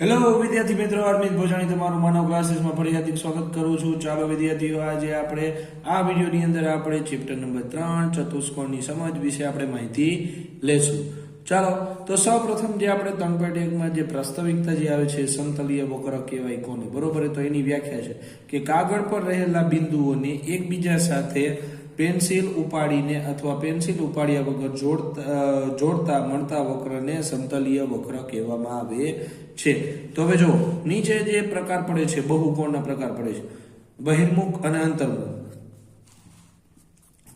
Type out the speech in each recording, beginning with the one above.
Hello વિદ્યાર્થી મિત્રો અરમિત ભોજાણી તમારું માનવ ક્લાસીસમાં ફરી હાર્દિક સ્વાગત કરું છું. ચાલો, વિદ્યાર્થીઓ, આજે આપણે આ વિડીયોની અંદર આપણે ચેપ્ટર નંબર ત્રણ, ચતુષ્કોણની સમજ વિશે આપણે માહિતી લેશું. ચાલો, તો સૌપ્રથમ જે આપણે ત્રણ પોઈન્ટ એકમાં જે પ્રાસ્તવિકતા જે આવે છે સંતલીય વક્ર કહેવાય કોને? બરોબર? તો એની વ્યાખ્યા છે કે કાગળ પર રહેલા બિંદુઓને એકબીજા સાથે પેન્સિલ ઉપાડીને અથવા પેન્સિલ ઉપાડ્યા વગર જોડતા જોડતા મળતા વક્રને સમતલીય વક્ર કહેવામાં આવે છે. તો હવે જો નીચે જે પ્રકાર પડે છે, બહુકોણના પ્રકાર પડે છે. બહિર્મુખ અને અંતર્મુખ.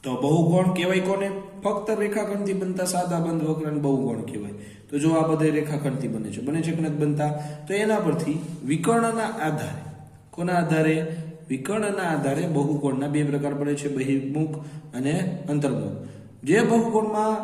તો બહુકોણ કહેવાય કોને? ફક્ત રેખાખંડથી બનતા સાદા બંધ વક્રને બહુકોણ કહેવાય. તો જો આ બધા રેખાખંડથી બને છે બને છે કે નથી બનતા? તો એના પરથી વિકર્ણના આધારે, કોના આધારે? વિકર્ણના આધારે બહુકોણના બે પ્રકાર પડે છે, બહિર્મુખ અને અંતર્મુખ. જે બહુકોણમાં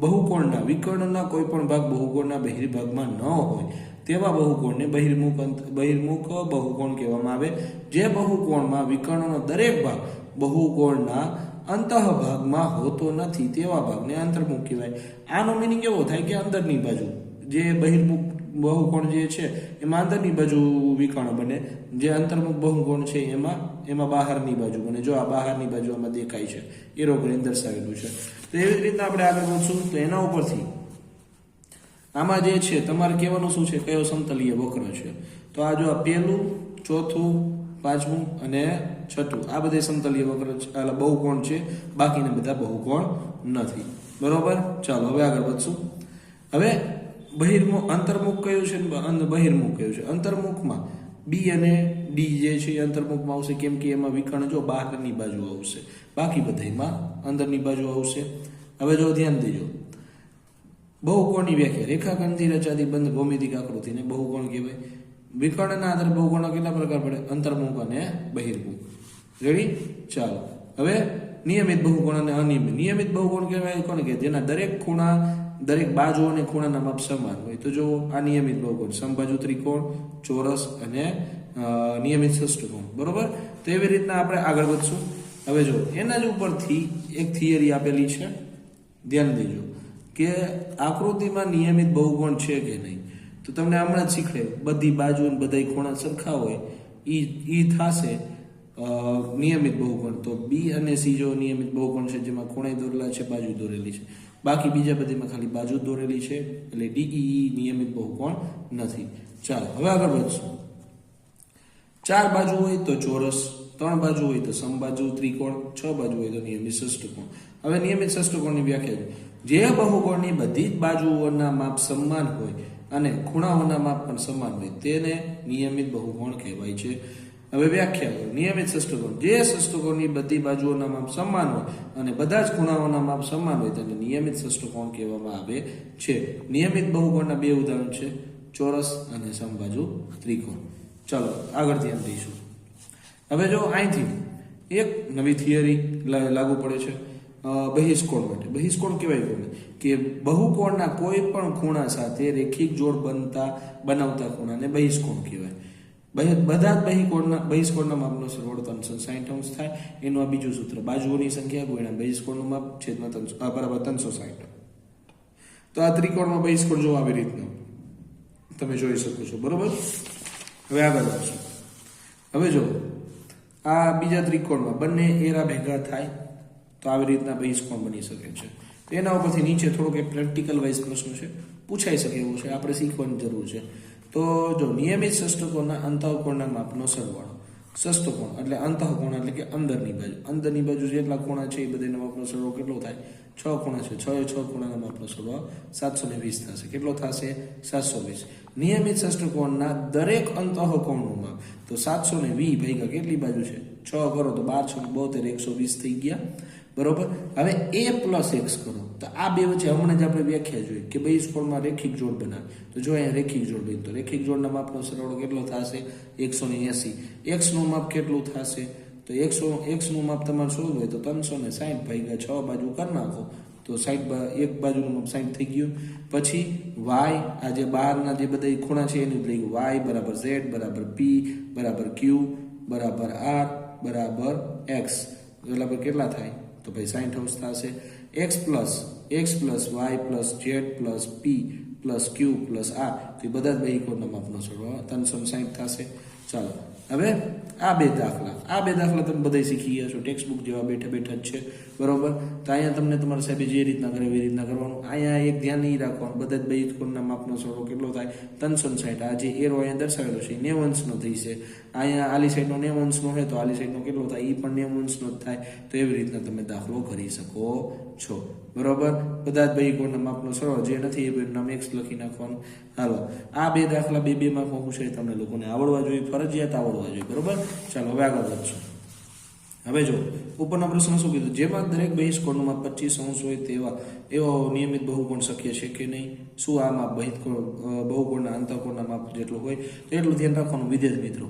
બહુકોણના વિકર્ણના કોઈ પણ ભાગ બહુકોણના બહિર્ભાગમાં ન હોય, તેવા બહુકોણને બહિર્મુખ બહિર્મુખ બહુકોણ કહેવામાં આવે. જે બહુકોણમાં વિકર્ણનો દરેક ભાગ બહુકોણના અંતઃ ભાગમાં હોતો નથી, તેવા ભાગને અંતર્મુખ કહેવાય. આનો મિનિંગ એવો થાય કે અંદરની બાજુ, જે બહિર્મુખ બહુકોણ જે છે, એમાં અંદરની બાજુ વિકર્ણ બને. જે અંતર્મુખ બહુકોણ છે, એમાં એમાં બહારની બાજુ બને. જો આ બહારની બાજુ આમાં દેખાય છે, એ રોગની દર્શાવેલું છે. તો એવી રીતના આપણે આગળ વધશું. તો એના ઉપરથી, આમાં જે છે, તમારે કહેવાનું શું છે? કયો સમતલીય વક્ર છે? તો આ જો આ પહેલું, ચોથું, પાંચમું અને છઠ્ઠું, આ બધા સમતલીય વક્ર એટલે બહુકોણ છે. બાકીના બધા બહુકોણ નથી. બરોબર? ચાલો, હવે આગળ વધશું. હવે બહિર્મુખ, અંતર્મુખ કયું છે? બહિર્મુખ કયું છે? અંતર્મુખમાં બી અને ડી જે છે એ અંતર્મુખમાં આવશે. કેમ કે એમાં વિકર્ણ જો બહારની બાજુ આવશે. બાકી બધામાં અંદરની બાજુ આવશે. હવે જો ધ્યાન દેજો. બહુકોણની વ્યાખ્યા. રેખાખંડથી રચાતી બંધ ભૌમિતિક આકૃતિને બહુકોણ કહેવાય. વિકર્ણના આધારે બહુકોણો કેટલા પ્રકાર પડે? અંતર્મુખ અને બહિર્મુખ. રેડી ચાલો. હવે નિયમિત બહુકોણ અને અનિયમિત. નિયમિત બહુકોણ કહેવાય કોને? કે જેના દરેક ખૂણા દરેક બાજુ અને ખૂણાના માપ સમાન હોય. તો જો આ નિયમિત બહુકોણ સમબાજુ ત્રિકોણ, ચોરસ અને નિયમિત ષષ્ઠકોણ. બરોબર? તો એવી રીતના આપણે આગળ વધશું. હવે જો, એના જ ઉપરથી એક થિયરી આપેલી છે. ધ્યાન દેજો કે આકૃતિમાં નિયમિત બહુકોણ છે કે નહીં. તો તમને હમણાં જ શીખડે બધી બાજુ બધા ખૂણા સરખા હોય એ એ થાશે નિયમિત બહુકોણ. તો બી અને સી જો નિયમિત બહુકોણ છે, જેમાં ખૂણે દોરેલા છે, બાજુ દોરેલી છે. બાકી બીજા બધીમાં ખાલી બાજુ દોરેલી છે, એટલે ડીઈ નિયમિત બહુકોણ નથી. ચાલો, હવે આગળ વધશું. ચાર બાજુ હોય તો ચોરસ, ત્રણ બાજુ હોય તો સમબાજુ ત્રિકોણ, છ બાજુ હોય તો નિયમિત ષષ્ઠકોણ. હવે નિયમિત ષષ્ઠકોણની વ્યાખ્યા જે બહુકોણની બધી જ બાજુઓના માપ સમાન હોય અને ખૂણાઓના માપ પણ સમાન હોય, તેને નિયમિત બહુકોણ કહેવાય છે. હવે વ્યાખ્યા કરો નિયમિત સષ્ટકોણ જે ષષ્ઠકોણની બધી બાજુઓના માપ સમાન હોય અને બધા જ ખૂણાઓના માપ સમાન હોય તેને નિયમિત સષ્ટકોણ કહેવામાં આવે છે. નિયમિત બહુકોણના બે ઉદાહરણ છે. ચોરસ અને સમબાજુ ત્રિકોણ. ચાલો, આગળ ધ્યાન દઈશું. હવે જો અહીંથી એક નવી થિયરી લાગુ પડે છે બહિષ્કોણ માટે. બહિષ્કોણ કહેવાય કોને? કે બહુકોણના કોઈ પણ ખૂણા સાથે રેખિક જોડ બનતા, બનાવતા ખૂણાને બહિષ્કોણ કહેવાય. બધા જ બહિકોણના બહિષ્કોણના માપનો સરવાળો ત્રણસો સાઠ અંશ થાય. એનું આ બીજું સૂત્ર, બાજુઓની સંખ્યા ગુણ્યા બહિષ્કોણનું માપ છેદમાં ત્રણસો બરાબર ત્રણસો સાઠ તો આ ત્રિકોણમાં બહિષ્કોણ જો આવી રીતનો. તમે જોઈ શકો છો, બરોબર? હવે આગળ વધશું. હવે જો, આ બીજા ત્રિકોણમાં બંને એરા ભેગા થાય, તો આવી રીતના બહિષ્કોણ બની શકે છે. એના ઉપરથી નીચે થોડોક પ્રેક્ટિકલ વાઇઝ પ્રશ્ન છે. પૂછાઈ શકે એવું છે. આપણે શીખવાની જરૂર છે. તો જો નિયમિત ષષ્ઠકોણના અંતઃકોણના માપનો સરવાળો ષષ્ઠકોણ એટલે અંતઃકોણ એટલે કે અંદરની બાજુ. અંદરની બાજુ જેટલા ખૂણા છે એ બધાના માપનો સરવાળો કેટલો થાય? છ ખૂણા છે. છ એ છ ખૂણાના માપનો સરવાળો સાતસો ને વીસ થશે. કેટલો થશે? સાતસો વીસ. નિયમિત સષ્ટકોણના દરેક અંતઃકોણનું માપ. તો સાતસો ને વીસ ભેગા કેટલી બાજુ છે? છ કરો તો બારસો બોતેર, એકસો વીસ થઈ ગયા. બરોબર? હવે એ પ્લસ એક્સ કરો. તો આ બે વચ્ચે હમણાં જ આપણે વ્યાખ્યા જોઈએ કે બહિષ્કોણમાં રેખિક જોડ બનાવે. તો જો અહીંયા રેખિક જોડ બની તો રેખિક જોડના માપનો સરવાળો કેટલો થશે? એકસો ને એસી. એક્સનું માપ કેટલું થશે? તો એકસો એક્સનું માપ તમારે શું હોય? તો ત્રણસો ને સાહીઠ ભાગ્યા છ બાજુ કરી નાખો. તો સાઈડ બા- એક બાજુનું માપ સાઈડ થઈ ગયું. પછી વાય આ જે બહારના જે બધા ખૂણા છે એની લઈ વાય બરાબર ઝેડ બરાબર પી બરાબર ક્યુ બરાબર આર બરાબર એક્સ બરાબર કેટલા થાય? તો ભાઈ સાઈઠ અંશ થશે. X plus X plus Y plus Z plus P plus Q plus આ તો એ બધા જ બે ઇકોનોમ આપનો સરવાળો. ત્રણસો સાહીઠ થશે. ચાલો. હવે આ બે દાખલા. આ બે દાખલા તમે બધા શીખી ગયા છો. ટેક્સ્ટ બુક જેવા બેઠા બેઠા જ છે. બરોબર? તો અહીંયા તમને તમારા સાહેબે જે રીતના કરે એવી રીતના કરવાનું. અહીંયા એક ધ્યાન નહીં રાખવાનું. બધા જ બે કોણના માપનો સરવાળો કેટલો થાય? ત્રણસો સાહીઠ આ જે એરો અહીંયા દર્શાવેલો છે નેવ અંશનો થઈ છે. અહીંયા આલી સાઈડનો નેવ અંશનો હોય તો આલી સાઈડનો કેટલો થાય? એ પણ નેવ અંશનો જ થાય. તો એવી રીતના તમે દાખલો કરી શકો છો. બરોબર? બધા જ બે કોણના માપનો સરળ જે નથી એ નામ એક્સ લખી નાખવાનું. હાલો. આ બે દાખલા બે બે માર્કમાં પૂછે તમને લોકોને. આવડવા જોઈએ, ફરજિયાત આવડવા જોઈએ. બરોબર? ચાલો, હવે આગળ વધશું. હવે જો, ઉપરના પ્રશ્ન શું કીધું? જેમાં દરેક બહિષ કોણમાં પચીસ અંશ હોય તેવા, એવા નિયમિત બહુકોણ શક્ય છે કે નહીં? શું આ માપ બહિત બહુકોણના અંતઃકોણના માપ જેટલું હોય તો એટલું ધ્યાન રાખવાનું વિદ્યાર્થી મિત્રો.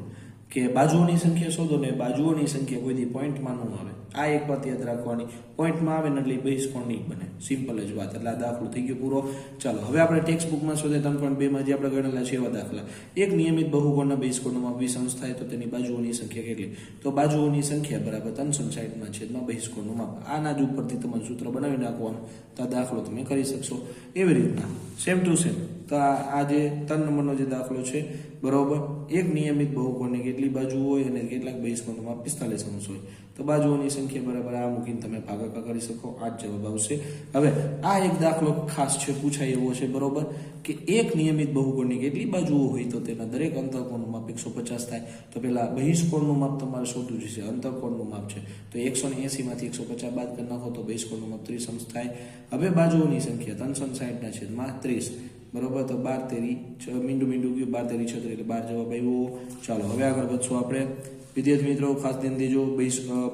કે બાજુઓની સંખ્યા શોધો ને બાજુઓની સંખ્યા કોઈથી પોઈન્ટમાં ન આવે. આ એક વાત યાદ રાખવાની. પોઈન્ટમાં આવે ને એટલે બેઝ પણ નહીં બને. સિમ્પલ જ વાત. એટલે આ દાખલો થઈ ગયો પૂરો. ચાલો, હવે આપણે ટેક્સ્ટ બુકમાં શોધે ત્રણ પોઈન્ટ બેમાં જે આપણે ગણેલા છે એવા દાખલા. એક નિયમિત બહુકોણના બહિષ્કોણમાં કોણમાં અંશ થાય તો તેની બાજુઓની સંખ્યા કેટલી? તો બાજુઓની સંખ્યા બરાબર ત્રણસો સાઠમાં છેદમાં બહિષ્કોણનું માપ આના જ ઉપરથી તમારે સૂત્ર બનાવી નાખવાનું. તો આ દાખલો તમે કરી શકશો. એવી રીતના. સેમ ટુ સેમ તો આ જે ત્રણ નંબરનો જે દાખલો છે, બરાબર? એક નિયમિત બહુકોણની કેટલી બાજુ હોય અને કેટલાક બહિષ્કોણમાં પિસ્તાલીસ અંશ હોય. તો બાજુઓની સંખ્યા બરાબર આ મૂકીને તમે ભાગાકાર કરી શકો, આ જ જવાબ આવશે. હવે, આ એક દાખલો ખાસ છે, પૂછાય એવો છે, બરાબર? કે એક નિયમિત બહુકોણની કેટલી બાજુઓ હોય તો તેના દરેક અંતરકોણનું માપ એકસો પચાસ થાય. તો પહેલાં બહિષ્કોણનું માપ તમારે શોધવું છે અંતરકોણનું માપ છે. તો એકસો ને એસીમાંથી એકસો પચાસ બાદ કરી નાખો તો બહિષ્કોણનું માપ ત્રીસ અંશ થાય. હવે બાજુઓની સંખ્યા ત્રણસો સાઠના છેદમાં ત્રીસ. બરોબર? તો બાર તેરી છ, મીંડું મીંડું ગયું બાર તેરી છત્રી એટલે બાર જવાબ આવ્યો ચાલો, હવે આગળ વધશું આપણે. વિદ્યાર્થી મિત્રો, ખાસ ધ્યાન દેજો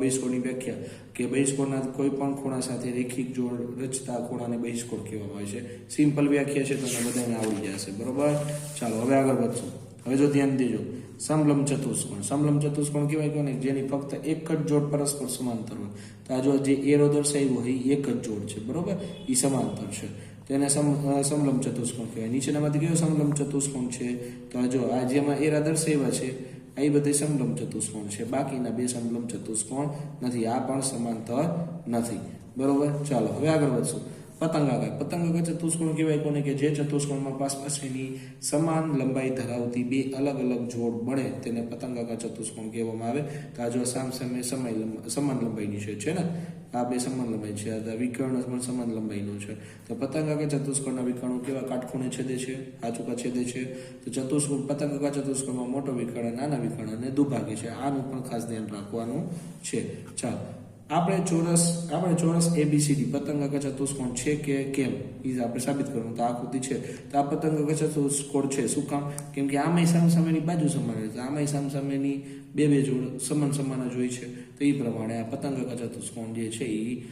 બહિષ્કોણની વ્યાખ્યા, કે બહિષ્કોણના કોઈ પણ ખૂણા સાથે રેખિક જોડ રચતા ખૂણાને બહિષ્કોણ કહેવામાં આવે છે. સિમ્પલ વ્યાખ્યા છે તમને બધાને આવડી જશે બરોબર? ચાલો, હવે આગળ વધશું. હવે જો ધ્યાન દેજો, સમલમ ચતુષ્કોણ. સમલમ ચતુષ્કોણ કહેવાય કોને? જેની ફક્ત એક જ જોડ પરસ્પર સમાંતર હોય. તો આ જો જે એરો દર્શાવ્યો હોય, એ એક જ જોડ છે, બરોબર? એ સમાંતર છે. તેને સમ સમલમ ચતુષ્કોણ કહેવાય. નીચેનામાંથી કયો સમલમ ચતુષ્કોણ છે? તો આ જો, આ જેમાં એરા દર્શાવ્યા છે એ બધે સમલમ ચતુષ્કોણ છે. બાકીના બે સમલમ ચતુષ્કોણ નથી. આ પણ સમાંતર નથી. બરોબર? ચાલો, હવે આગળ વધશું. પતંગાકાર પતંગાકાર ચતુષ્કોણ કહેવાય કોને? કે જે ચતુષ્કોણમાં પાસ પાસેની સમાન લંબાઈ ધરાવતી બે અલગ અલગ જોડ બને, તેને પતંગાકાર ચતુષ્કોણ કહેવામાં આવે. તો આ જો સામ, સામે સમય લંબ- સમાન લંબાઈની છે ને? આ બે સમાન લંબાઈ છે. આ વિકર્ણ પણ સમાન લંબાઈનું છે. તો પતંગાકાર ચતુષ્કોણના વિકર્ણો કેવા કાટખૂણે છેદે છે? આચુકા છેદે છે. તો ચતુષ્કોણ પતંગાકાર ચતુષ્કોણમાં મોટો વિકર્ણ, નાના વિકર્ણ અને દુભાગે છે. આનું પણ ખાસ ધ્યાન રાખવાનું છે. ચાલો. આપણે ચોરસ આપણે ચોરસ એબીસીડી પતંગ ચતુષ્કોણ છે કે કેમ? એ આપણે સાબિત કરવાનું તો આ આકૃતિ છે. તો આ પતંગાકાર ચતુષ્કોણ છે. શું કામ? કેમ કે સામ સામેની બાજુ સમાન છે. આમાંય સામ સામેની બે બે જોડ સમાન સમાન જ હોય છે. તો એ પ્રમાણે આ પતંગાકાર ચતુષ્કોણ જે છે એ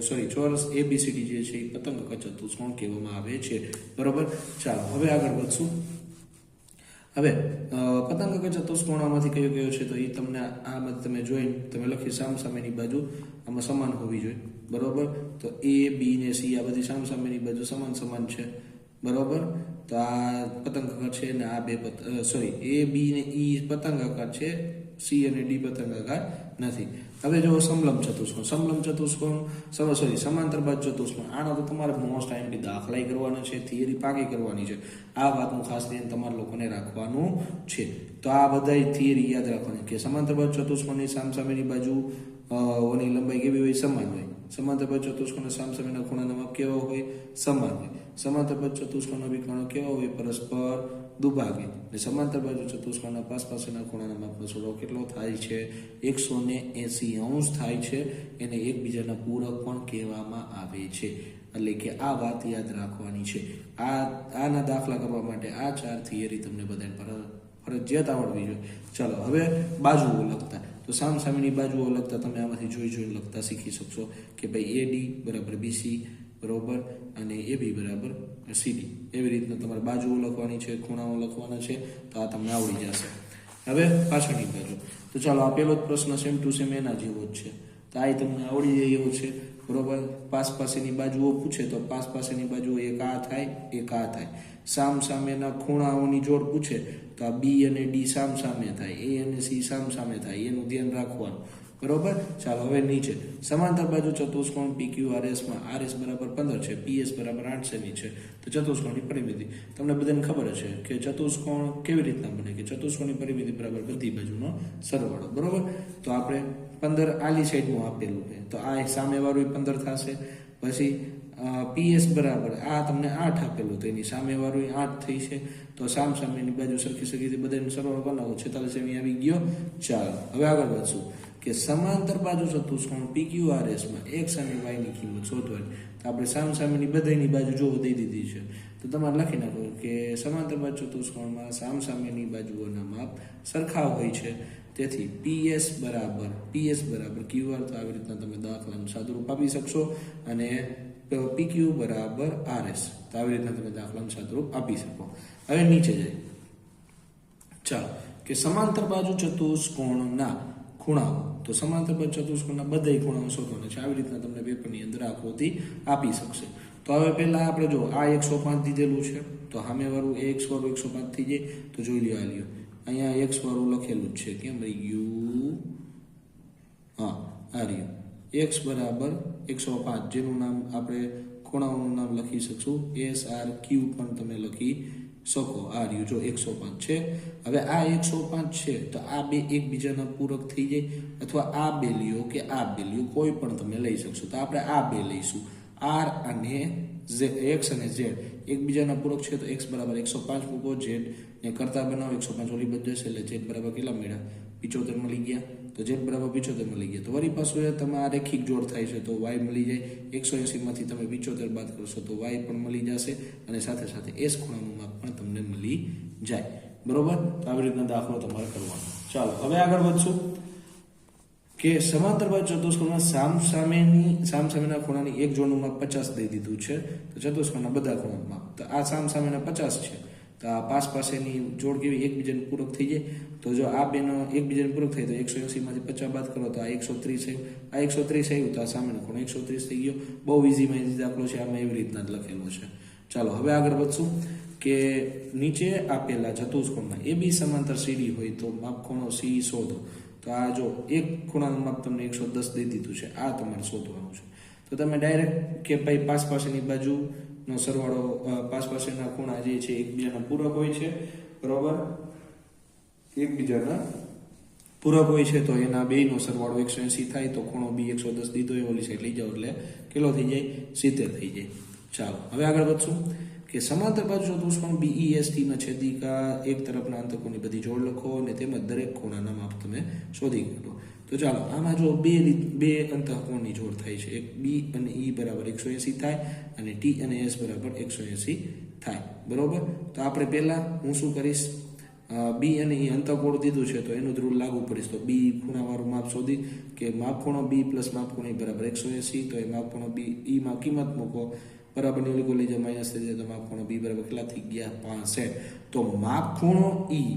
સોરી ચોરસ એબીસીડી જે છે એ પતંગાકાર ચતુષ્કોણ કહેવામાં આવે છે. બરોબર? ચાલો, હવે આગળ વધશું. હવે પતંગ પતંગાકાર ચતુષ્કોણમાંથી કયો કયો છે, તો એ તમને આમાં તમે જોઈને તમે લખી સામ સામેની બાજુ આમાં સમાન હોવી જોઈએ. બરોબર? તો એ, બી ને સી આ બધી સામ સામેની બાજુ સમાન સમાન છે. બરોબર? તો આ પતંગાકાર છે ને આ બે સોરી એ, બી ને ઈ પતંગાકાર છે સી અને ડી પતંગાકાર નથી. હવે જો સમલમ ચતુષ્કોણ સમલમ ચતુષ્કોણ સોરી સમાંતર બાજુ ચતુષ્કોણ, આનો તો તમારે મોસ્ટ ટાઈમ બી દાખલાઈ કરવાનો છે થિયરી પાકી કરવાની છે. આ વાતનું ખાસ ધ્યાન તમારે લોકોને રાખવાનું છે. તો આ બધા થિયરી યાદ રાખવાની કે સમાંતર બાજુ ચતુષ્કોણની સામસામેની બાજુ ઓની લંબાઈ કેવી હોય? સમાન હોય. સમાંતર બાજુ ચતુષ્કોણના સામસામેના ખૂણાના માપ કેવા હોય? સમાન હોય. સમાંતર બાજુ ચતુષ્કોણના વિકર્ણો કેવા હોય? પરસ્પર દુભાગે. એટલે સમાંતર બાજુ ચતુષ્કોણના પાસ પાસેના ખૂણાના માપનો કેટલો થાય છે? એકસો ને એસી અંશ થાય છે. એને એકબીજાના પૂરક પણ કહેવામાં આવે છે. એટલે કે આ વાત યાદ રાખવાની છે. આ, આના દાખલા કરવા માટે આ ચાર થિયરી તમને બધાને ફરજિયાત આવડવી જોઈએ. ચાલો, હવે બાજુઓ લખતા. તો સામ સામેની બાજુઓ લખતા તમે આમાંથી જોઈ જોઈને લખતા શીખી શકશો કે ભાઈ એ ડી બરાબર બીસી બરોબર અને એ બી બરાબર સીડી એવી રીતના તમારે બાજુઓ લખવાની છે, ખૂણાઓ લખવાના છે, તો આ તમને આવડી જશે. હવે પાછળની બાજુ. તો ચાલો, આ પહેલો જ પ્રશ્ન સેમ ટુ સેમ એના જેવો જ છે. તો આ તમને આવડી જાય એવો છે, બરોબર? પાસ પાસેની બાજુઓ પૂછે તો પાસ પાસેની બાજુઓ એક આ થાય, એક આ થાય. સામ સામેના ખૂણાઓની જોડ પૂછે તો આ બી અને ડી સામ સામે થાય, એ અને સી સામ સામે થાય, એનું ધ્યાન રાખવાનું. બરોબર? ચાલો, હવે નીચે. સમાંતર બાજુ ચતુષ્કોણ PQRS માં RS બરાબર પંદર છે PS બરાબર આઠ સેમી છે. તો ચતુષ્કોણની પરિમિતિ. તમને બધાને ખબર છે કે ચતુષ્કોણ કેવી રીતના બને? કે ચતુષ્કોણની પરિમિતિ બરાબર બધી બાજુનો સરવાળો. બરોબર? તો આપણે પંદર આલી સાઈડનું આપેલું છે. તો આ સામેવાળું પંદર થશે. પછી પીએસ બરાબર, આ તમને આઠ આપેલું તો એની સામેવાળું આઠ થઈ છે. તો સામ સામેની બાજુ સરખી સરખી બધાને સરવાળો બનાવો. છેતાલીસ સેમી આવી ગયો. ચાલો, હવે આગળ વધશું. કે સમાંતર બાજુ ચતુષ્કોણ પી ક્યુ આર એક સામે અને વાયની કિંમત શોધવાની. તો આપણે સામ સામેની બધાની બાજુ જોવો, દઈ દીધી છે. તો તમારે લખી નાખો કે સમાંતર બાજુ ચતુષ્કોણમાં સામ સામેની બાજુઓના માપ સરખા હોય છે. તેથી પીએસ બરાબર પીએસ બરાબર ક્યુઆર તો આવી રીતના તમે દાખલાનું સાદુરૂપ આપી શકશો અને PQ બરાબર આરએસ તો આવી રીતના તમે દાખલાનું સાદુરૂપ આપી શકો. હવે નીચે જાય. ચાલો, કે સમાંતર બાજુ ચતુષ્કોણના ખૂણાઓ. તો સમાંતર પર ચતુષ્કોણના બધા ખૂણાઓ શોધવાના છે. આવી રીતના તમને પેપરની અંદર આકૃતિ આપી શકશે. તો હવે પહેલાં આપણે જો આ એકસો પાંચ દીધેલું છે. તો સામેવાળું એ એકસો વાળું એકસો પાંચ થઈ જાય. તો જોઈ લ્યો આ લ્યો. અહીંયા એક્સ વાળું લખેલું જ છે. કેમ રહી ગયું? હા, આ રહ્યું. એક્સ બરાબર એકસો પાંચ. જેનું નામ આપણે ખૂણાઓનું નામ લખી શકશું. એસ આર ક્યુ પણ તમે લખી શકો આ રહ્યું જો એકસો પાંચ છે. હવે આ એકસો પાંચ છે તો આ બે એકબીજાના પૂરક થઈ જાય અથવા આ બે લ્યો કે આ બે લ્યો. કોઈ પણ તમે લઈ શકશો. તો આપણે આ બે લઈશું. આર અને ઝેડ એક્સ અને ઝેડ. એકબીજાના પૂરક છે તો એક્સ બરાબર એકસો પાંચ મૂકો. ઝેડ ને કરતા બનાવો. એકસો પાંચ ઓલી બધ જશે એટલે ઝેડ બરાબર કેટલા મળ્યા? પિચોતેર મળી ગયા. તો ઝેડ બરાબર પિચોતેર મળી ગયા. તો વળી પાછું તમે આ રેખિક જોડ થાય છે, તો વાય મળી જાય. એકસો એંસીમાંથી તમે પિચોતેર બાદ કરશો, તો વાય પણ મળી જશે અને સાથે સાથે એસ ખૂણાનું પણ તમને મળી જાય. બરોબર? આવી રીતના દાખલો તમારે કરવાનો. ચાલો, હવે આગળ વધશું. કે સમાંતર બાજુ ચતુષ્કોણના સામ સામેની, સામ સામેના ખૂણાની એક જોડનું માપ પચાસ દઈ દીધું છે. તો ચતુષ્કોણના બધા ખૂણાનું માપ. તો આ સામ સામેના પચાસ છે. પાસ પાસેની જોડ કેવી એકબીજાને પૂરક થઈ જાય. તો જો આ બેનો એકબીજાને પૂરક થાય તો એકસો એંસીમાંથી પચાસ બાદ કરો તો આ એકસો ત્રીસ આવ્યું. આ એકસો ત્રીસ આવ્યું તો આ સામેનો ખૂણો એકસો ત્રીસ થઈ ગયો. બહુ ઇઝી દાખલો છે. આમાં એવી રીતના જ લખેલો છે. ચાલો, હવે આગળ વધશું કે નીચે આપેલા ચતુષ્કોણમાં એ બી સમાંતર સીડી હોય તો માપ ખૂણો સી શોધો. તો આ જો એક ખૂણાનું માપ તમને એકસો દસ દઈ દીધું છે. આ તમારે શોધવાનું છે. તો તમે ડાયરેક્ટ કે ભાઈ પાસ પાસેની બાજુનો સરવાળો પાસ પાસેના ખૂણા જે છે, એકબીજાના પૂરક હોય છે, બરોબર? એકબીજાના પૂરક હોય છે, તો એના બેયનો સરવાળો એકસો થાય, તો ખૂણો બી એકસો દસ દીધો, એ ઓલી સાઈડ લઈ જાઓ, એટલે કેટલો થઈ જાય? સિત્તેર થઈ જાય. ચાલો, હવે આગળ વધશું. કે સમાંતર બાજુ ચતુષ્કોણ એસ ટીના છેદિકા, એક તરફના અંતકોની બધી જોડ લખો, અને તેમજ દરેક ખૂણાના માપ તમે શોધી કાઢો. તો ચાલો, આમાં જો બે બે અંતઃકોણની જોડ થાય છે. એક બી અને ઈ બરાબર એકસો એંસી થાય અને ટી અને એસ બરાબર એકસો એંસી થાય. બરાબર? તો આપણે પહેલા હું શું કરીશ? બી અને ઈ અંતઃકોણ દીધું છે, તો એનું ધ્રુવ લાગુ પડીશ તો બી ખૂણાવાળું માપ શોધી કે માપખૂણો બી પ્લસ માપખૂણો એ બરાબર એકસો એંસી, તો એ માપખૂણો બી ઈમાં કિંમત મૂકો. બરાબરની ઓલી લઈ જાય માઇનસ થઈ જાય તો માપખૂણો બી બરાબર કેટલા થઈ ગયા? પાસઠ. તો માપખૂણો ઈ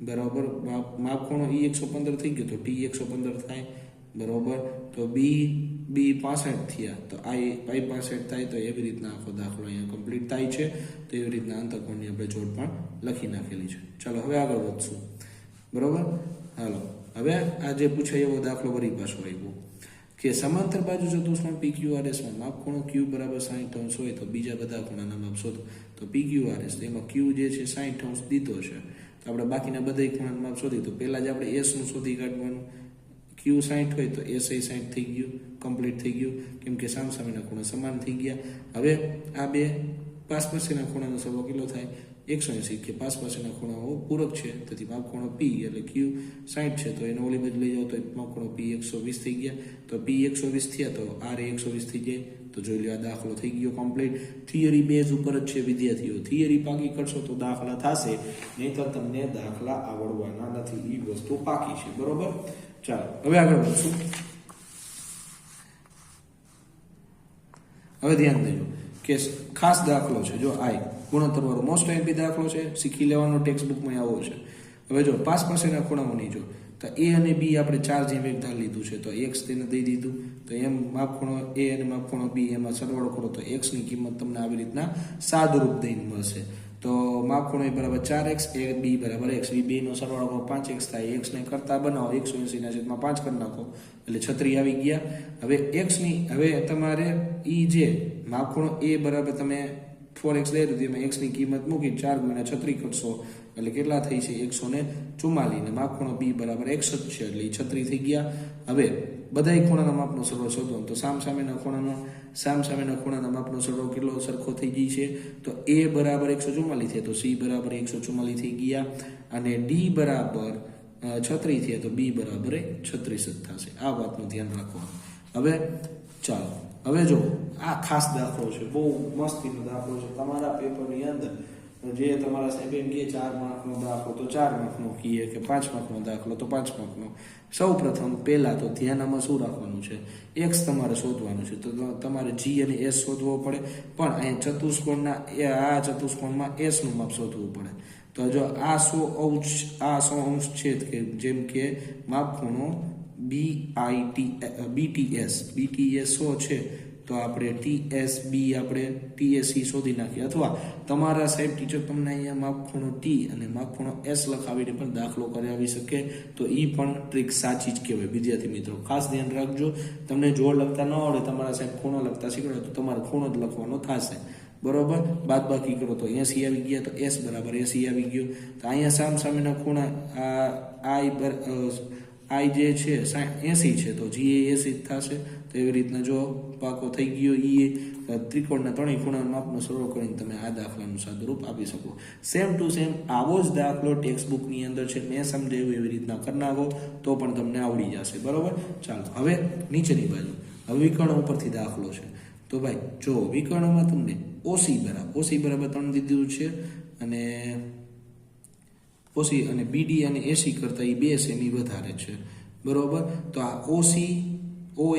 બરાબર? માપ માપ ખૂણો ઈ એકસો પંદર થઈ ગયો. તો ટી એકસો પંદર થાય. બરાબર? તો બી બી પાસઠ થયા. તો આઈ આઈ પાસઠ થાય. તો એવી રીતના આખો દાખલો અહીંયા કમ્પ્લીટ થાય છે. તો એવી રીતના અંતકોણની આપણે જોડ પણ લખી નાખેલી છે. ચાલો, હવે આગળ વધશું. બરાબર? હાલો. હવે આ જે પૂછાય એવો દાખલો વળી પાછો આવ્યો કે સમાંતર બાજુ ચતુષ્કોણ PQRS માં માપ ખૂણો ક્યુ બરાબર 60 અંશ હોય તો બીજા બધા ખૂણાના માપ શોધો. તો પી ક્યુઆર એસ તો એમાં ક્યુ જે છે 60 અંશ દીધો છે. આપણે બાકીના બધા ખૂણાના શોધી તો પહેલા જ આપણે એસનું શોધી કાઢવાનું. ક્યુ 60 હોય તો એસ એ 60 થઈ ગયું કમ્પ્લીટ થઈ ગયું. કેમ કે સામ સામેના ખૂણા સમાન થઈ ગયા. હવે આ બે પાસ પાસેના ખૂણાનો સવા કિલો થાય? એકસો એંસી કે પાસ પાસેના ખૂણાઓ પૂરક છે. તેથી માપ ખૂણો પી એટલે ક્યુ સાઠ છે. તો એને ઓલી બાજુ લઈ જાઓ તો માપ ખૂણો પી એકસો વીસ થઈ ગયા. તો પી એકસો વીસ થયા તો આર એકસો વીસ થઈ જાય. તો જોઈ લો, આ દાખલો થઈ ગયો કમ્પ્લીટ થિયરી બેઝ ઉપર જ છે વિદ્યાર્થીઓ. થિયરી પાકી કરશો તો દાખલા થશે નહીં તો તમને દાખલા આવડવાના નથી. એ વસ્તુ પાકી છે. બરોબર? ચાલો, હવે આગળ વધશું. હવે ધ્યાન દેજો કે ખાસ દાખલો છે. જો આઈ ગુણોત્તર વાળો મોસ્ટ એમપી દાખલો છે, શીખી લેવાનો ટેક્સ્ટ બુકમાં આવો છે. હવે જો પાસ પાસેના ખૂણાઓની જો તો એ અને બી આપણે ચાર જેમ એક ધાર લીધું છે. તો એક્સ તેને દઈ દીધું. તો એમ માપખૂણો એ અને માપખૂણો બી, એમાં સરવાળો કરો તો એક્સની કિંમત તમને આવી રીતના સાદુરૂપ દઈને મળશે. તો માપખૂણો એ બરાબર ચાર એક્સ એ બી બરાબર એક્સ. બી બેનો સરવાળો કરો, પાંચ એક્સ થાય. એક્સને કરતા બનાવો, એકસો એંસીના છેદમાં પાંચ કરી નાખો. એટલે છત્રી આવી ગયા. હવે એક્સની, હવે તમારે ઈ જે માપખૂણો એ બરાબર તમે ફોર એક્સ લઈ લીધું, એમાં એક્સની કિંમત મૂકી ચાર ગુણ્યા છત્રી કરશો. એટલે કેટલા થઈ છે? એકસો ને ચુમ્માલી ને માપ ખૂણો બી બરાબર એકસો જ છે એટલે એ છત્રી થઈ ગયા. હવે બધાય ખૂણાના માપનો સરવાળો શોધો તો સામ સામેના ખૂણાનો, સામ સામેના ખૂણાના માપનો સરવાળો કેટલો સરખો થઈ ગઈ છે? તો એ બરાબર એકસો ચુમ્માલીસ છે. તો સી બરાબર એકસો ચુમ્માલીસ થઈ ગયા અને ડી બરાબર છત્રીસ થયા તો બી બરાબર છત્રીસ જ થશે. આ વાતનું ધ્યાન રાખવાનું. હવે ચાલો. હવે જો આ ખાસ દાખલો છે. બહુ મસ્તીનો દાખલો છે. તમારા પેપરની અંદર જે તમારા સાહેબ એમ કહે, ચાર માર્કનો દાખલો તો ચાર માર્કનો કહીએ કે, પાંચ માર્કનો દાખલો તો પાંચ માર્કનો. સૌ પ્રથમ પહેલાં તો ધ્યાનમાં શું રાખવાનું છે? એક્સ તમારે શોધવાનું છે. તો તમારે જી અને એસ શોધવો પડે, પણ અહીંયા ચતુષ્કોણના, એ, આ ચતુષ્કોણમાં એસનું માપ શોધવું પડે. તો જો આ સો અંશ, આ સો અંશ છે કે, જેમ કે માપ ખૂણો B I T BTS BTS સો છે તો આપણે ટીએસ બી આપણે ટીએસસી શોધી નાખીએ. અથવા તમારા સાહેબ ટીચર તમને અહીંયા માપ ખૂણો ટી અને માપ ખૂણો એસ લખાવીને પણ દાખલો કરાવી શકે. તો એ પણ ટ્રીક સાચી જ કહેવાય. વિદ્યાર્થી મિત્રો, ખાસ ધ્યાન રાખજો. તમને જોડ લખતા ન આવડે, તમારા સાહેબ ખૂણો લખતા શીખડે તો તમારે ખૂણો જ લખવાનો થશે. બરોબર? બાદ બાકી કરો તો એસી આવી ગયા, તો એસ બરાબર એસી આવી ગયો. તો અહીંયા સામ સામેના ખૂણા આ, આઈ આઈ જે છે એસી છે, તો જી એ એસી જ થશે. એવી રીતના જો પાકો થઈ ગયો એ ત્રિકોણના ત્રણેય ખૂણાના માપનો સરળ કરીને તમે આ દાખલાનું સાદુરૂપ આપી શકો. સેમ ટુ સેમ આવો જ દાખલો ટેક્સ્ટ બુકની અંદર છે. મેં સમજાવ્યું એવી રીતના કરી તો પણ તમને આવડી જશે. બરાબર? ચાલો, હવે નીચેની બાજુ. હવે વિકર્ણ ઉપરથી દાખલો છે. તો ભાઈ, જો વિકર્ણમાં તમને ઓસી બરાબર ઓસી બરાબર ત્રણ દીધું છે અને ઓસી અને બીડી અને એસી કરતાં એ બે સેમી વધારે છે. બરાબર? તો આ ઓસી ઓ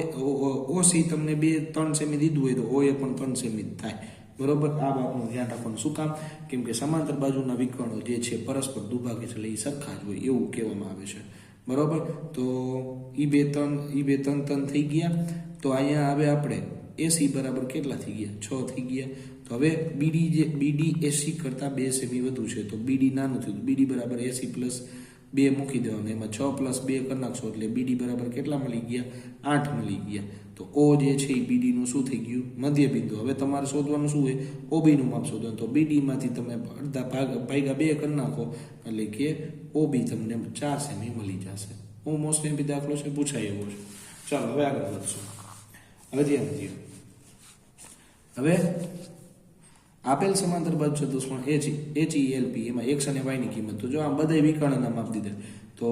ઓસી તમને બે, ત્રણ સેમી દીધું હોય તો ઓએ પણ ત્રણ સેમી થાય. બરોબર? આ બાબતનું ધ્યાન રાખવાનું. શું કામ? કેમ કે સમાંતર બાજુના વિકર્ણો જે છે પરસ્પર દુભાગે છે, એટલે એ સરખા જ હોય એવું કહેવામાં આવે છે. બરોબર? તો ઈ બે, ત્રણ, ઈ બે, ત્રણ ત્રણ થઈ ગયા. તો અહીંયા હવે આપણે એસી બરાબર કેટલા થઈ ગયા? છ થઈ ગયા. તો હવે બીડી જે, બીડી એસી કરતાં બે સેમી વધુ છે. તો બીડી નાનું થયું. બીડી બરાબર એસી પ્લસ બે મૂકી દેવાનું. એમાં છ પ્લસ બે કરી નાખશો એટલે બીડી બરાબર કેટલા મળી ગયા? આઠ મળી ગયા. તો ઓ જે છે એ બીડીનું શું થઈ ગયું? મધ્ય બિંદુ હવે તમારે શોધવાનું શું હોય? ઓબીનું માપ શોધવાનું. તો બીડીમાંથી તમે અડધા ભાગ, ભાગ્યા બે કરી નાખો એટલે કે ઓબી તમને ચાર સેમી મળી જશે. હું મોસ્ટ એમપી દાખલો છે, પૂછાય એવો છે. ચાલો, હવે આગળ વધશું. હવે ધ્યાન દો. હવે આપેલ સમાંતર બાજુ ચતુષ્કોણ એચી એચી એલપી એમાં એક્સ અને વાયની કિંમત. તો જો આ બધા વિકર્ણના માપ દીધા. તો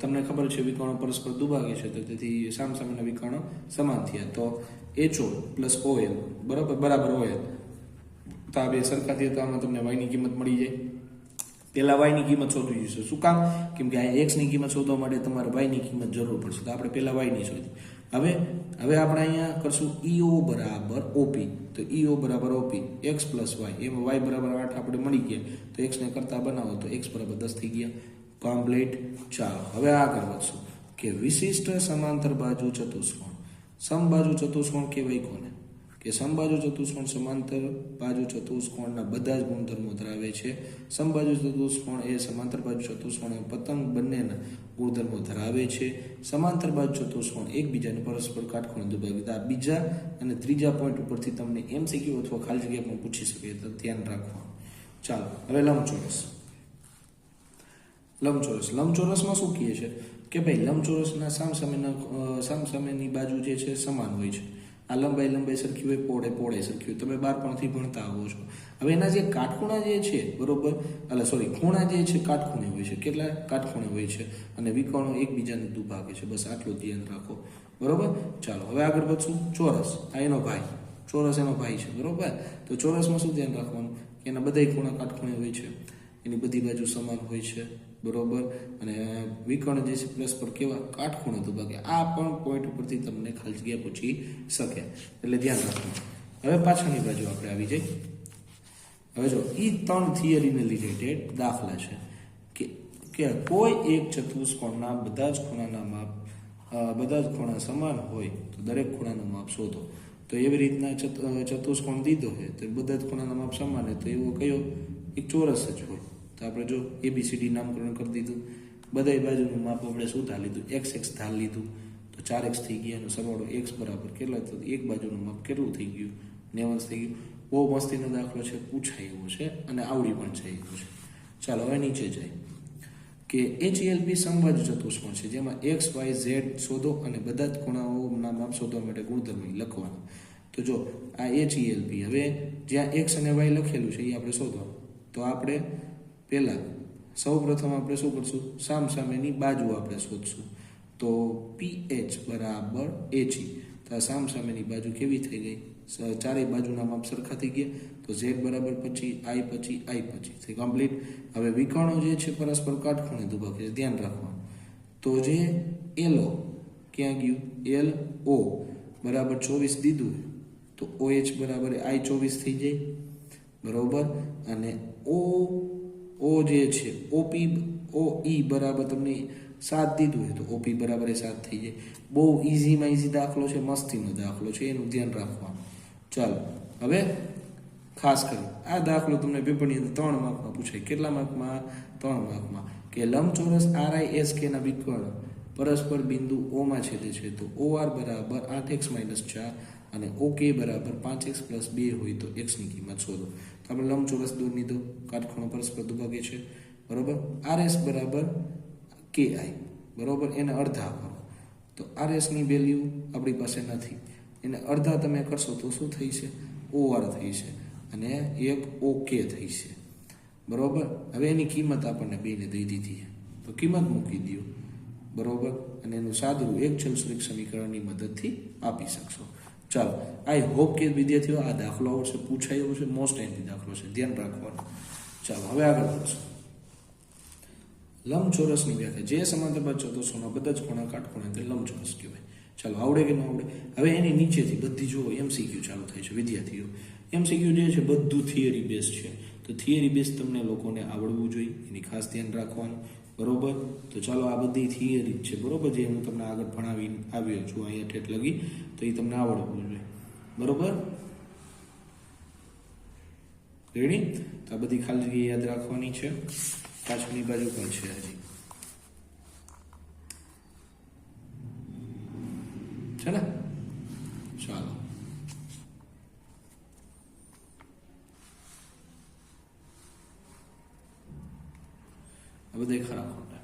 તમને ખબર છે વિકર્ણો પરસ્પર દુભાગે છે, તો તેથી સામ સામેના વિકર્ણો સમાન થયા. તો એચઓ પ્લસ ઓએલ બરાબર? બરાબર ઓએલ તો આ બે સરખા થયા, તો આમાં તમને વાયની કિંમત મળી જાય. પહેલાં વાયની કિંમત શોધવી જોઈશે. શું કામ? કેમ કે આ એક્સની કિંમત શોધવા માટે તમારે વાયની કિંમત જરૂર પડશે. તો આપણે પહેલાં વાયની શોધી હવે હવે આપણે અહીંયા કરશું ઈઓ બરાબર ઓપી. તો ઈઓ બરાબર ઓપી. X plus Y. એમાં વાય બરાબર આઠ આપણે મળી ગયા. તો એક્સને કરતાં બનાવો તો એક્સ બરાબર દસ થઈ ગયા. કમ્પ્લીટ ચાલો, હવે આગળ વધશું. કે વિશિષ્ટ સમાંતર બાજુ ચતુષ્કોણ. સમબાજુ ચતુષ્કોણ કહેવાય કોને? કે સમબાજુ ચતુષ્કોણ સમાંતર બાજુ ચતુષ્કોણના બધા જ ગુણધર્મો ધરાવે છે. સમબાજુ ચતુષ્કોણ એ સમાંતર બાજુ ચતુષ્કોણ એ પતંગ બંનેના ગુણધર્મો ધરાવે છે. સમાંતર બાજુ ચતુષ્કોણ એકબીજાને પરસ્પર કાટખૂણે દુભાગે આ બીજા અને ત્રીજા પોઈન્ટ ઉપરથી તમને એમસીક્યુ અથવા ખાલી જગ્યા પણ પૂછી શકે તો ધ્યાન રાખવાનું. ચાલો હવે લંબચોરસ. લંબચોરસ. લંબચોરસમાં શું કહે છે? કે ભાઈ લંબચોરસના સામસામેના અ, સામસામેની બાજુ જે છે સમાન હોય છે. આ લંબાઈ લંબાઈ સરખી હોય, પોળે પોળે સરખી હોય. તમે બાળપણથી ભણતા આવો છો. હવે એના જે કાટખૂણા જે છે, બરોબર? એટલે સોરી ખૂણા જે છે, કાટખૂણે હોય છે. કેટલા કાટખૂણે હોય છે? અને વિકર્ણો એકબીજાને દુભાગે છે. બસ આટલું ધ્યાન રાખો. બરોબર? ચાલો, હવે આગળ વધશું. ચોરસ. આ એનો ભાઈ. ચોરસ એનો ભાઈ છે, બરોબર? તો ચોરસમાં શું ધ્યાન રાખવાનું? કે એના બધાય ખૂણા કાટખૂણે હોય છે. એની બધી બાજુ સમાન હોય છે. બરોબર? અને વિકર્ણ જે છે પ્લસ પર કેવા કાટખૂણો દુભાગે આ પણ પોઈન્ટ ઉપરથી તમને ખાલી જગ્યા પૂછી શકે. એટલે ધ્યાન રાખજો. હવે પાછળની બાજુ આપણે આવી જઈએ હવે જો એ ત્રણ થિયરીને રિલેટેડ દાખલા છે. કે કે કોઈ એક ચતુષ્કોણના બધા જ ખૂણાના માપ બધા જ ખૂણા સમાન હોય, તો દરેક ખૂણાનું માપ શોધો. તો એવી રીતના ચતુષ્કોણ દીધો હોય, તો બધા જ ખૂણાના માપ સમાન હોય, તો એવો કયો? એક ચોરસ જ હોય. તો આપણે જો એબીસીડી નામકરણ કરી દીધું, બધાય બાજુનું માપ આપણે શું ધાર લીધું એક્સ એક્સ ધાર લીધું, તો ચાર એક્સ થઈ ગયા એનો સરવાળો એક્સ બરાબર કેટલા તો એક બાજુનું માપ કેટલું થઈ ગયું? નેવન્સ થઈ ગયું. બહુ મસ્તીનો દાખલો છે, પૂછાય એવો છે અને આવડી પણ જાય એવો છે. ચાલો હવે નીચે જાય. કે એચઈએલપી સંવાદ ચતુષ્કોણ છે, જેમાં એક્સ વાય ઝેડ શોધો અને બધા જ ખૂણાઓના માપ શોધવા માટે ગુણધર્મ લખવાના. તો જો આ એચઈએલપી હવે જ્યાં એક્સ અને વાય લખેલું છે, એ આપણે શોધવાનું. તો આપણે પહેલાં સૌ પ્રથમ આપણે શું કરશું? સામ સામેની બાજુ આપણે શોધશું. તો પી એચ બરાબર એચી તો આ સામ સામેની બાજુ કેવી થઈ ગઈ? ચારેય બાજુના માપ સરખા થઈ ગયા. તો ઝેડ બરાબર પછી આઈ પછી આઈ પછી. થઈ કમ્પ્લીટ. હવે વિકર્ણો જે છે પરસ્પર કાટખૂણે દુભાગે છે ધ્યાન રાખવાનું. તો જે એલો ક્યાં ગયું? એલ ઓ બરાબર ચોવીસ દીધું તો ઓ એચ બરાબર આઈ ચોવીસ થઈ જાય. બરોબર? અને ઓ ઓ જે છે ઓપી ઓ ઈ બરાબર તમને સાત દીધું હોય તો ઓપી બરાબર એ સાત થઈ જાય. બહુ ઇઝીમાં ઇઝી દાખલો છે, મસ્તીનો દાખલો છે, એનું ધ્યાન રાખવાનું. ચાલો, હવે ખાસ કરી આ દાખલો તમને પેપરની અંદર ત્રણ માર્કમાં પૂછાય. કેટલા માર્કમાં? ત્રણ માર્કમાં. કે લંબચોરસ આર આઈ એસ કે ના વિકર્ણ પરસ્પર બિંદુ ઓમાં છેદે છે, તો ઓ આર બરાબર આઠ એક્સ માઇનસ ચાર અને ઓકે બરાબર પાંચ એક્સ પ્લસ બે હોય તો એક્સની કિંમત શોધો. આપણે લંબચોરસ દોરી દો કાટખૂણો પરસ્પર દુભાગે છે. બરોબર? આર એસ બરાબર કે આઈ. બરોબર? એને અડધા કરો તો આર એસની વેલ્યુ આપણી પાસે નથી. એને અડધા તમે કરશો તો શું થઈ છે? ઓ આર થઈ છે અને એક ઓકે થઈ છે. બરોબર? હવે એની કિંમત આપણને બેને દઈ દીધી તો કિંમત મૂકી દો બરોબર? અને એનું સાદું એક સુરેખ સમીકરણની મદદથી આપી શકશો. ચાલો આઈ હોપ કે વિદ્યાર્થીઓ આ દાખલો આવશે પૂછાય એવો છે મોસ્ટ ટાઈમથી દાખલો છે, ધ્યાન રાખવાનું. ચાલો, હવે આગળ વધશું. લંબચોરસની વ્યાખ્યા. જે સમાંતર બાદ ચતુર્સોના બધા જ ખૂણા કાટખૂણા તે લંબચોરસ કહેવાય. ચાલો, આવડે કે ન આવડે? હવે એની નીચેથી બધી જુઓ એમસીક્યુ ચાલુ થાય છે, વિદ્યાર્થીઓ. એમસીક્યુ જે છે, બધું થિયરી બેઝ છે. તો થિયરી બેઝ તમને લોકોને આવડવું જોઈએ, એની ખાસ ધ્યાન રાખવાનું. બરોબર? તો ચાલો આ બધી થિયરી છે, બરોબર? જે હું તમને આગળ ભણાવી આવ્યો છું, અહીંયા ઠેઠ લગી, તો એ તમને આવડવું જોઈએ બરોબર? રેડી તો આ બધી ખાલી જગ્યા યાદ રાખવાની છે. પાછળની બાજુ પણ છે હજી. છે ને ચાલો આ ખરા ખોટા.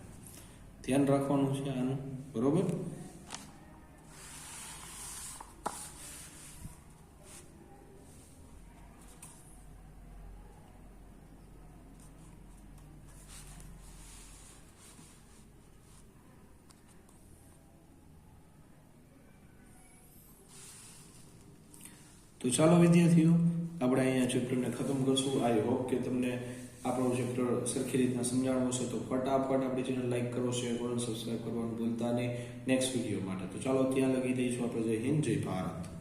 ધ્યાન રાખવાનું છે આનું, બરોબર? તો ચાલો વિદ્યાર્થીઓ, આપણે અહીંયા ચેપ્ટરને ખતમ કરશું. આઈ હોપ કે તમને આપણું ચેપ્ટર સરખી રીતના સમજાણવો છે તો ફટાફટ આપણી ચેનલ લાઈક કરો શેર કરો સબસ્ક્રાઈબ કરવાનું ભૂલતા નહીં. નેક્સ્ટ વીડિયો માટે. તો ચાલો ત્યાં લગી દઈશું આપણે. જય હિન્દ, જય ભારત.